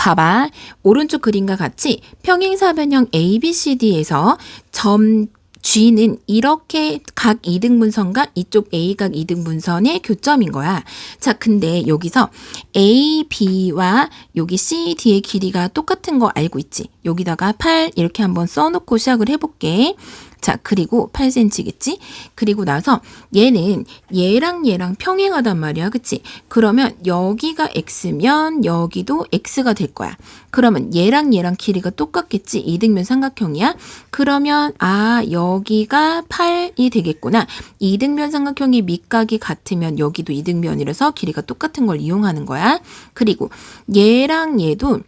봐봐. 오른쪽 그림과 같이 평행사변형 ABCD에서 점 G는 이렇게 각 이등분선과 이쪽 A각 이등분선의 교점인 거야. 자, 근데 여기서 A, B와 여기 C, D의 길이가 똑같은 거 알고 있지? 여기다가 8 이렇게 한번 써놓고 시작을 해볼게. 자, 그리고 8cm겠지? 그리고 나서 얘는 얘랑 얘랑 평행하단 말이야. 그치? 그러면 여기가 x면 여기도 x가 될 거야. 그러면 얘랑 얘랑 길이가 똑같겠지? 이등변 삼각형이야. 그러면 아, 여기가 8이 되겠구나. 이등변 삼각형이 밑각이 같으면 여기도 이등변이라서 길이가 똑같은 걸 이용하는 거야. 그리고 얘랑 얘도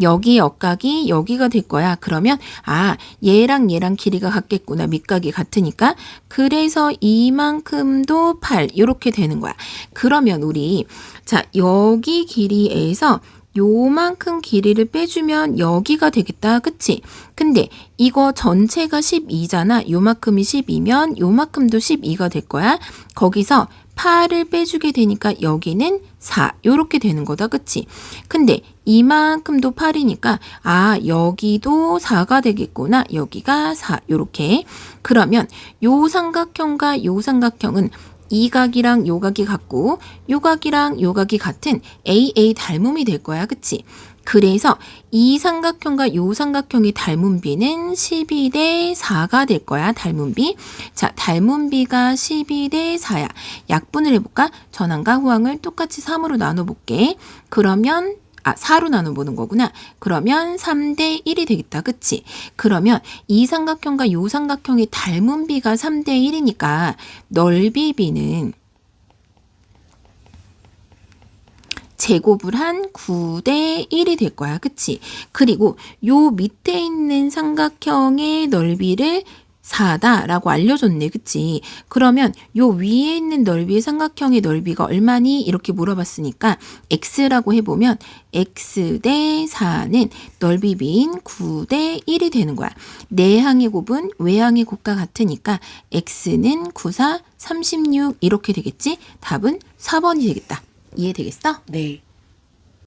여기 역각이 여기가 될 거야. 그러면 아 얘랑 얘랑 길이가 같겠구나. 밑각이 같으니까 그래서 이만큼도 8 이렇게 되는 거야. 그러면 우리 자 여기 길이에서 요만큼 길이를 빼주면 여기가 되겠다. 그치? 근데 이거 전체가 12잖아. 요만큼이 12면 요만큼도 12가 될 거야. 거기서 8을 빼주게 되니까 여기는 4 요렇게 되는 거다. 그치? 근데 이만큼도 8이니까 아 여기도 4가 되겠구나. 여기가 4 요렇게. 그러면 요 삼각형과 요 삼각형은 이 각이랑 요 각이 같고 요 각이랑 요 각이 같은 AA 닮음이 될 거야. 그치? 그래서 이 삼각형과 요 삼각형의 닮은 비는 12 대 4가 될 거야. 닮은 비. 자, 닮은 비가 12 대 4야. 약분을 해볼까? 전항과 후항을 똑같이 3으로 나눠볼게. 그러면 아, 4로 나눠보는 거구나. 그러면 3대 1이 되겠다. 그치? 그러면 이 삼각형과 요 삼각형의 닮은 비가 3대 1이니까 넓이 비는 제곱을 한 9대 1이 될 거야. 그치? 그리고 요 밑에 있는 삼각형의 넓이를 4다 라고 알려줬네. 그치? 그러면 요 위에 있는 넓이의 삼각형의 넓이가 얼마니? 이렇게 물어봤으니까 x라고 해보면 x 대 4는 넓이 비인 9 대 1이 되는 거야. 내항의 곱은 외항의 곱과 같으니까 x는 9, 4, 36 이렇게 되겠지? 답은 4번이 되겠다. 이해되겠어? 네.